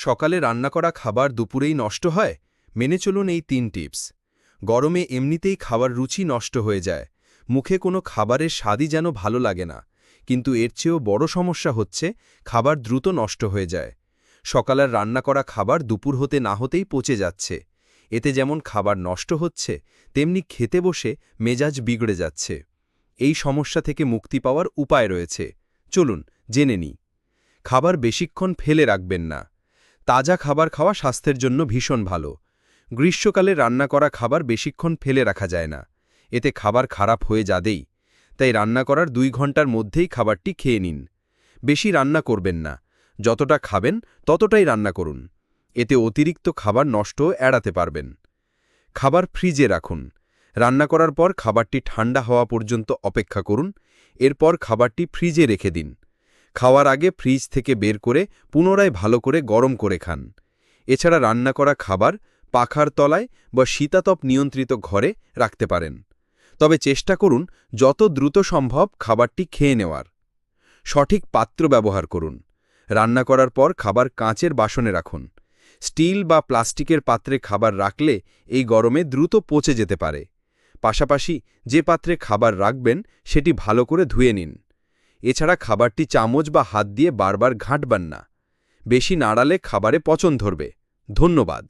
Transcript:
সকালে রান্না করা খাবার দুপুরেই নষ্ট হয়? মেনে চলুন এই তিন টিপস। গরমে এমনিতেই খাবার রুচি নষ্ট হয়ে যায়। মুখে কোনো খাবারের স্বাদই যেন ভালো লাগে না। কিন্তু এর চেয়েও বড় সমস্যা হচ্ছে, খাবার দ্রুত নষ্ট হয়ে যায়। সকালের রান্না করা খাবার দুপুর হতে না হতেই পচে যাচ্ছে। এতে যেমন খাবার নষ্ট হচ্ছে, তেমনি খেতে বসে মেজাজ বিগড়ে যাচ্ছে। এই সমস্যা থেকে মুক্তি পাওয়ার উপায় রয়েছে। চলুন, জেনে নিই। খাবার বেশিক্ষণ ফেলে রাখবেন না। তাজা খাবার খাওয়া স্বাস্থ্যের জন্য ভীষণ ভালো। গ্রীষ্মকালে রান্না করা খাবার বেশিক্ষণ ফেলে রাখা যায় না। এতে খাবার খারাপ হয়ে যাদেই তাই রান্না করার দুই ঘণ্টার মধ্যেই খাবারটি খেয়ে নিন। বেশি রান্না করবেন না। যতটা খাবেন, ততটাই রান্না করুন। এতে অতিরিক্ত খাবার নষ্ট এড়াতে পারবেন। খাবার ফ্রিজে রাখুন। রান্না করার পর খাবারটি ঠান্ডা হওয়া পর্যন্ত অপেক্ষা করুন। এরপর খাবারটি ফ্রিজে রেখে দিন। খাওয়ার আগে ফ্রিজ থেকে বের করে পুনরায় ভালো করে গরম করে খান। এছাড়া রান্না করা খাবার পাখার তলায় বা শীতাতপ নিয়ন্ত্রিত ঘরে রাখতে পারেন। তবে চেষ্টা করুন যত দ্রুত সম্ভব খাবারটি খেয়ে নেওয়ার। সঠিক পাত্র ব্যবহার করুন। রান্না করার পর খাবার কাঁচের বাসনে রাখুন। স্টিল বা প্লাস্টিকের পাত্রে খাবার রাখলে এই গরমে দ্রুত পচে যেতে পারে। পাশাপাশি যে পাত্রে খাবার রাখবেন সেটি ভালো করে ধুয়ে নিন। এছাড়া খাবারটি চামচ বা হাত দিয়ে বারবার ঘাঁটবেন না। বেশি নাড়ালে খাবারে পচন ধরবে। ধন্যবাদ।